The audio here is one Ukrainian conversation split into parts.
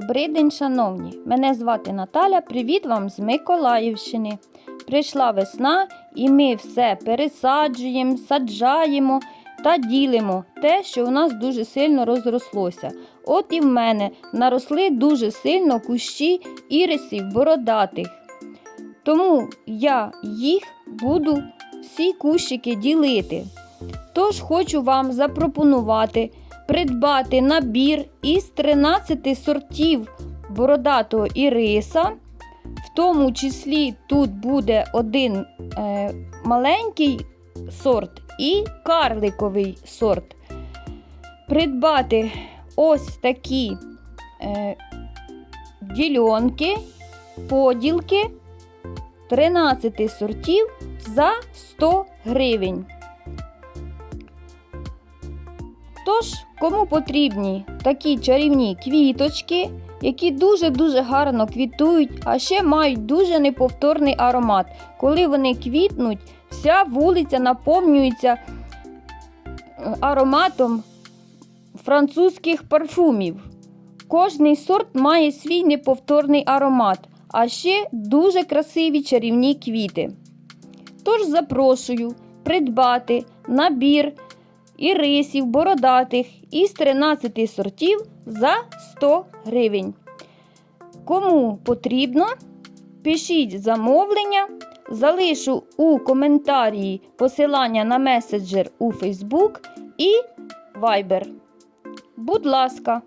Добрий день, шановні! Мене звати Наталя. Привіт вам з Миколаївщини. Прийшла весна, і ми все пересаджуємо, саджаємо та ділимо те, що у нас дуже сильно розрослося. От і в мене наросли дуже сильно кущі ірисів бородатих. Тому я їх буду всі кущики ділити. Тож хочу вам запропонувати придбати набір із 13 сортів бородатого іриса. В тому числі тут буде один е, маленький сорт і карликовий сорт. Придбати ось такі е, дільонки, поділки 13 сортів за 100 гривень. Тож, кому потрібні такі чарівні квіточки, які дуже-дуже гарно квітують, а ще мають дуже неповторний аромат. Коли вони квітнуть, вся вулиця наповнюється е, ароматом французьких парфумів. Кожний сорт має свій неповторний аромат, а ще дуже красиві чарівні квіти. Тож запрошую придбати набір ірисів бородатих із 13 сортів за 100 гривень. Кому потрібно, пишіть замовлення, залишу у коментарі посилання на меседжер у Facebook і Viber. Будь ласка,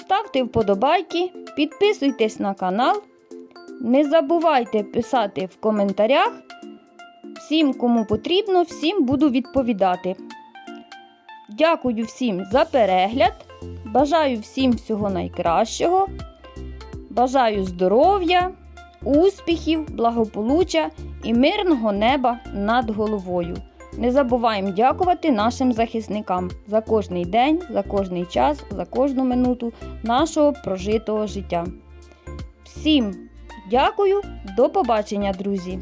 ставте вподобайки, підписуйтесь на канал. Не забувайте писати в коментарях. Всім, кому потрібно, всім буду відповідати. Дякую всім за перегляд. Бажаю всім всього найкращого. Бажаю здоров'я, успіхів, благополуччя і мирного неба над головою. Не забуваємо дякувати нашим захисникам за кожний день, за кожний час, за кожну минуту нашого прожитого життя. Всім дякую, до побачення, друзі!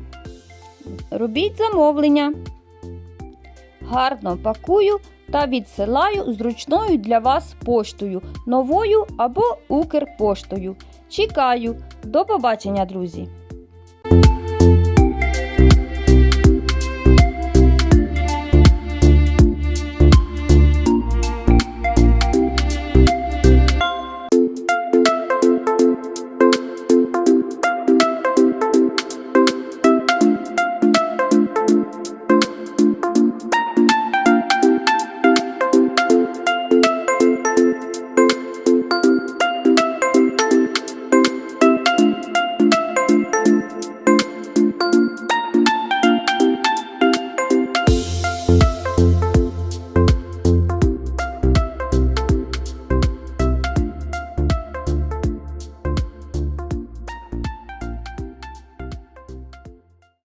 Робіть замовлення. Гарно пакую та відсилаю зручною для вас поштою, новою або Укрпоштою. Чекаю. До побачення, друзі!